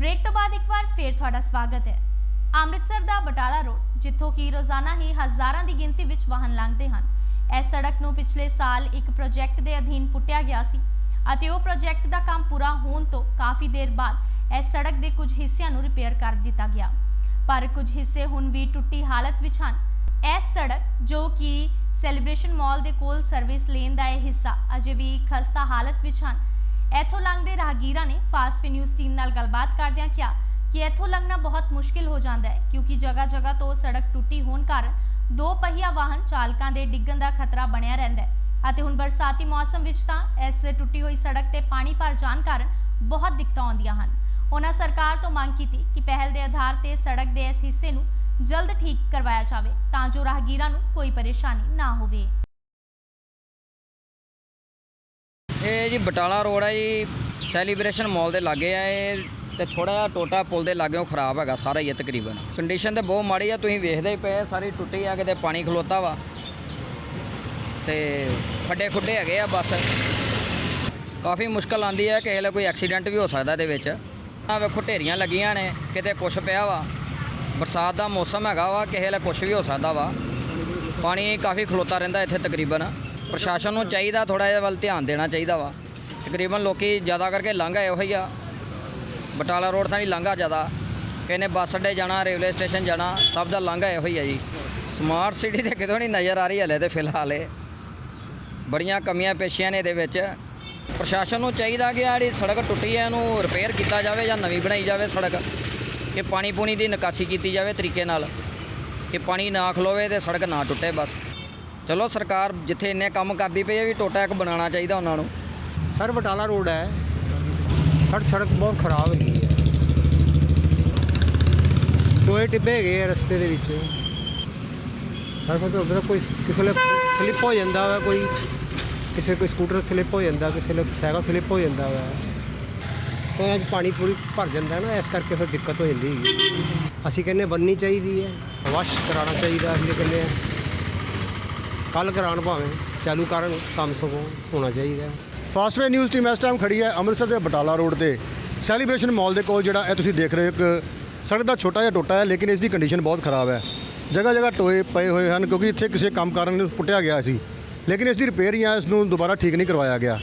Break ਤੋਂ ਬਾਅਦ ਇੱਕ ਵਾਰ ਫੇਰ ਤੁਹਾਡਾ ਸਵਾਗਤ ਹੈ। ਅੰਮ੍ਰਿਤਸਰ ਦਾ ਬਟਾਲਾ ਰੋਡ, ਜਿੱਥੋਂ ਕਿ ਰੋਜ਼ਾਨਾ ਹੀ ਹਜ਼ਾਰਾਂ ਦੀ ਗਿਣਤੀ ਵਿੱਚ ਵਾਹਨ ਲੰਘਦੇ ਹਨ। ਇਸ ਸੜਕ ਨੂੰ ਪਿਛਲੇ ਸਾਲ ਇੱਕ ਪ੍ਰੋਜੈਕਟ ਦੇ ਅਧੀਨ ਪੁੱਟਿਆ ਗਿਆ ਸੀ ਅਤੇ ਉਹ ਪ੍ਰੋਜੈਕਟ ਦਾ ਕੰਮ ਪੂਰਾ ਹੋਣ ਤੋਂ ਕਾਫੀ ਦੇਰ ਬਾਅਦ ਇਸ ਸੜਕ ਦੇ ਕੁਝ ਹਿੱਸਿਆਂ ਨੂੰ ਰਿਪੇਅਰ ਕਰ ਦਿੱਤਾ ਗਿਆ। ਪਰ ਕੁਝ ਹਿੱਸੇ ਹੁਣ ਵੀ ਟੁੱਟੀ ਹਾਲਤ ਵਿੱਚ ਹਨ। ਇਸ ਸੜਕ, ਜੋ ਕਿ ਸੈਲੀਬ੍ਰੇਸ਼ਨ ਮਾਲ ਦੇ ਕੋਲ ਸਰਵਿਸ ਲੇਨ ਦਾ ਇਹ ਹਿੱਸਾ ਅਜੇ ਵੀ ਖਸਤਾ ਹਾਲਤ ਵਿੱਚ ਹਨ ਇੱਥੋਂ ਲੰਘਦੇ ਰਾਹਗੀਰਾਂ ਨੇ ਫਾਸਟ ਨਿਊਜ਼ ਟੀਮ ਨਾਲ ਗੱਲਬਾਤ ਕਰਦਿਆਂ ਕਿਹਾ ਕਿ ਇੱਥੋਂ ਲੰਘਣਾ ਬਹੁਤ ਮੁਸ਼ਕਿਲ ਹੋ ਜਾਂਦਾ ਹੈ, ਕਿਉਂਕਿ ਜਗ੍ਹਾ ਜਗ੍ਹਾ ਤੋਂ ਸੜਕ ਟੁੱਟੀ ਹੋਣ ਕਾਰਨ ਦੋ ਪਹੀਆ ਵਾਹਨ ਚਾਲਕਾਂ ਦੇ ਡਿੱਗਣ ਦਾ ਖਤਰਾ ਬਣਿਆ ਰਹਿੰਦਾ ਹੈ ਅਤੇ ਹੁਣ ਬਰਸਾਤੀ ਮੌਸਮ ਵਿੱਚ ਤਾਂ ਇਸ ਟੁੱਟੀ ਹੋਈ ਸੜਕ ਤੇ ਪਾਣੀ ਭਰ ਜਾਣ ਕਾਰਨ ਬਹੁਤ ਦਿੱਕਤਾਂ ਆਉਂਦੀਆਂ ਹਨ। ਉਹਨਾਂ ਸਰਕਾਰ ਤੋਂ ਮੰਗ ਕੀਤੀ ਕਿ ਪਹਿਲ ਦੇ ਆਧਾਰ ਤੇ ਸੜਕ ਦੇ ਇਸ ਹਿੱਸੇ ਨੂੰ ਜਲਦ ਠੀਕ ਕਰਵਾਇਆ ਜਾਵੇ ਤਾਂ ਜੋ ਰਾਹਗੀਰਾਂ ਨੂੰ ਕੋਈ ਪਰੇਸ਼ਾਨੀ ਨਾ ਹੋਵੇ। ਇਹ ਜੀ ਬਟਾਲਾ ਰੋਡ ਹੈ ਜੀ ਸੈਲੀਬ੍ਰੇਸ਼ਨ ਮਾਲ ਦੇ ਲਾਗੇ ਆ ਇਹ, ਤੇ ਥੋੜਾ ਜਿਹਾ ਟੋਟਾ ਪੁਲ ਦੇ ਲਾਗੇੋਂ ਖਰਾਬ ਹੈਗਾ ਸਾਰਾ ਹੀ ਇਹ ਤਕਰੀਬਨ। ਕੰਡੀਸ਼ਨ ਤੇ ਬਹੁਤ ਮਾੜੀ ਆ, ਤੁਸੀਂ ਵੇਖਦੇ ਹੀ ਪਏ ਸਾਰੀ ਟੁੱਟੀ ਆ ਕਿਤੇ ਪਾਣੀ ਖਲੋਤਾ ਵਾ। ਤੇ ਖੱਡੇ ਖੁੱਡੇ ਹੈਗੇ ਆ ਬਸ। ਕਾਫੀ ਮੁਸ਼ਕਲ ਆਂਦੀ ਹੈ ਕਿਸੇ ਵੇਲੇ ਕੋਈ ਐਕਸੀਡੈਂਟ ਵੀ ਹੋ ਸਕਦਾ ਇਹਦੇ ਵਿੱਚ। ਆ ਵੇਖੋ, ਢੇਰੀਆਂ ਲੱਗੀਆਂ ਨੇ, ਕਿਤੇ ਕੁਛ ਪਿਆ ਵਾ। ਬਰਸਾਤ ਦਾ ਮੌਸਮ ਹੈਗਾ ਵਾ, ਕਿਸੇ ਵੇਲੇ ਕੁਛ ਵੀ ਹੋ ਸਕਦਾ ਵਾ। ਪਾਣੀ ਕਾਫੀ ਖਲੋਤਾ ਰਹਿੰਦਾ ਇੱਥੇ ਤਕਰੀਬਨ। ਪ੍ਰਸ਼ਾਸਨ ਨੂੰ ਚਾਹੀਦਾ ਥੋੜਾ ਜਿਹਾ ਵੱਲ ਧਿਆਨ ਦੇਣਾ ਚਾਹੀਦਾ ਵਾ। ਤਕਰੀਬਨ ਲੋਕੀ ਜ਼ਿਆਦਾ ਕਰਕੇ ਲੰਘਾ ਇਹੋ ਹੀ ਆ। ਬਟਾਲਾ ਰੋਡ ਥਾਣੀ ਲੰਘਾ ਜ਼ਿਆਦਾ। ਕਿਸੇ ਬੱਸ ਅੱਡੇ ਜਾਣਾ, ਰੇਲਵੇ ਸਟੇਸ਼ਨ ਜਾਣਾ, ਸਭ ਦਾ ਲੰਘਾ ਇਹੋ ਹੀ ਆ ਜੀ। ਸਮਾਰਟ ਸਿਟੀ ਤੇ ਕਿਤੋਂ ਨਹੀਂ ਨਜ਼ਰ ਆ ਰਹੀ ਹਲੇ ਤੇ ਫਿਲਹਾਲ ਇਹ। ਬੜੀਆਂ ਕਮੀਆਂ ਪੇਸ਼ੀਆਂ ਨੇ ਇਹਦੇ ਵਿੱਚ। ਪ੍ਰਸ਼ਾਸਨ ਨੂੰ ਚਾਹੀਦਾ ਕਿ ਆਹ ਜਿਹੜੀ ਸੜਕ ਟੁੱਟੀ ਹੈ ਇਹਨੂੰ ਰਿਪੇਅਰ ਕੀਤਾ ਜਾਵੇ ਜਾਂ ਨਵੀਂ ਬਣਾਈ ਜਾਵੇ ਸੜਕ। ਕਿ ਪਾਣੀ ਪੂਣੀ ਦੀ ਨਿਕਾਸੀ ਕੀਤੀ ਜਾਵੇ ਤਰੀਕੇ ਨਾਲ। ਕਿ ਪਾਣੀ ਨਾ ਖਲੋਵੇ ਤੇ ਸੜਕ ਨਾ ਟੁੱਟੇ ਬਸ। ਚਲੋ ਸਰਕਾਰ ਜਿੱਥੇ ਇੰਨੇ ਕੰਮ ਕਰਦੀ ਪਈ ਹੈ ਵੀ ਟੋਟਾ ਇੱਕ ਬਣਾਉਣਾ ਚਾਹੀਦਾ ਉਹਨਾਂ ਨੂੰ। ਸਰ, ਬਟਾਲਾ ਰੋਡ ਹੈ। ਸੜ ਸੜਕ ਬਹੁਤ ਖਰਾਬ ਹੈਗੀ ਹੈ। ਟੋਏ ਟਿੱਬੇ ਹੈਗੇ ਆ ਰਸਤੇ ਦੇ ਵਿੱਚ। ਸੜਕ ਮਤਲਬ ਮਤਲਬ ਕੋਈ ਕਿਸੇ ਲਈ ਸਲਿੱਪ ਹੋ ਜਾਂਦਾ ਵਾ, ਕੋਈ ਕਿਸੇ, ਕੋਈ ਸਕੂਟਰ ਸਲਿੱਪ ਹੋ ਜਾਂਦਾ, ਕਿਸੇ ਲਈ ਸਾਈਕਲ ਸਲਿੱਪ ਹੋ ਜਾਂਦਾ ਵਾ। ਕੋਈ ਅੱਜ ਪਾਣੀ ਪੂਰੀ ਭਰ ਜਾਂਦਾ ਨਾ, ਇਸ ਕਰਕੇ ਫਿਰ ਦਿੱਕਤ ਹੋ ਜਾਂਦੀ ਹੈ ਅਸੀਂ ਕਹਿੰਦੇ ਬੰਨਣੀ ਚਾਹੀਦੀ ਹੈ, ਵਾਸ਼ ਕਰਾਉਣਾ ਚਾਹੀਦਾ, ਅਸੀਂ ਤਾਂ ਕਹਿੰਦੇ ਕੱਲ ਕਰਾਉਣ ਭਾਵੇਂ, ਚਾਲੂ ਕਰਨ, ਕੰਮ ਸਗੋਂ ਹੋਣਾ ਚਾਹੀਦਾ ਹੈ। ਫਾਸਟਵੇ ਨਿਊਜ਼ ਟੀਮ ਇਸ ਟਾਈਮ ਖੜੀ ਹੈ ਅੰਮ੍ਰਿਤਸਰ ਦੇ ਬਟਾਲਾ ਰੋਡ ਤੇ। ਸੈਲੀਬ੍ਰੇਸ਼ਨ ਮਾਲ ਦੇ ਕੋਲ ਜਿਹੜਾ ਇਹ ਤੁਸੀਂ ਦੇਖ ਰਹੇ ਹੋ, ਇੱਕ ਸੜਕ ਦਾ ਛੋਟਾ ਜਿਹਾ ਟੋਟਾ ਹੈ, ਲੇਕਿਨ ਇਸ ਦੀ ਕੰਡੀਸ਼ਨ ਬਹੁਤ ਖਰਾਬ ਹੈ। ਜਗ੍ਹਾ ਜਗ੍ਹਾ ਟੋਏ ਪਏ ਹੋਏ ਹਨ, ਕਿਉਂਕਿ ਇੱਥੇ ਕਿਸੇ ਕੰਮ ਕਾਰਨ ਨੂੰ ਪੁੱਟਿਆ ਗਿਆ ਸੀ। ਲੇਕਿਨ ਇਸ ਦੀ ਰਿਪੇਅਰ ਜਾਂ ਇਸ ਨੂੰ ਦੁਬਾਰਾ ਠੀਕ ਨਹੀਂ ਕਰਵਾਇਆ ਗਿਆ।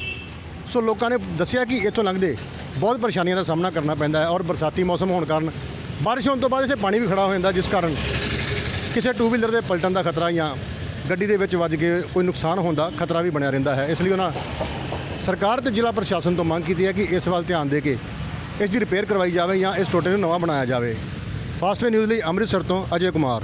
ਸੋ ਲੋਕਾਂ ਨੇ ਦੱਸਿਆ ਕਿ ਇੱਥੋਂ ਲੰਘਦੇ ਬਹੁਤ ਪਰੇਸ਼ਾਨੀਆਂ ਦਾ ਸਾਹਮਣਾ ਕਰਨਾ ਪੈਂਦਾ ਹੈ ਔਰ ਬਰਸਾਤੀ ਮੌਸਮ ਹੋਣ ਕਾਰਨ ਬਾਰਿਸ਼ ਹੋਣ ਤੋਂ ਬਾਅਦ ਇੱਥੇ ਪਾਣੀ ਵੀ ਖੜਾ ਹੋ ਜਾਂਦਾ, ਜਿਸ ਕਾਰਨ ਕਿਸੇ ਟੂ ਵੀਲਰ ਦੇ ਪਲਟਣ ਦਾ ਖਤਰਾ ਜਾਂ ਗੱਡੀ ਦੇ ਵਿੱਚ ਵੱਜ ਕੇ ਕੋਈ ਨੁਕਸਾਨ ਹੋਣ ਦਾ ਖਤਰਾ ਵੀ ਬਣਿਆ ਰਹਿੰਦਾ ਹੈ। ਇਸ ਲਈ ਉਹਨਾਂ ਸਰਕਾਰ ਤੇ ਜ਼ਿਲ੍ਹਾ ਪ੍ਰਸ਼ਾਸਨ ਤੋਂ ਮੰਗ ਕੀਤੀ ਹੈ ਕਿ ਇਸ ਵੱਲ ਧਿਆਨ ਦੇ ਕੇ ਇਸ ਦੀ ਰਿਪੇਅਰ ਕਰਵਾਈ ਜਾਵੇ ਜਾਂ ਇਸ ਟੋਟੇ ਨੂੰ ਨਵਾਂ ਬਣਾਇਆ ਜਾਵੇ। ਫਾਸਟਵੇ ਨਿਊਜ਼ ਲਈ ਅੰਮ੍ਰਿਤਸਰ ਤੋਂ ਅਜੇ ਕੁਮਾਰ।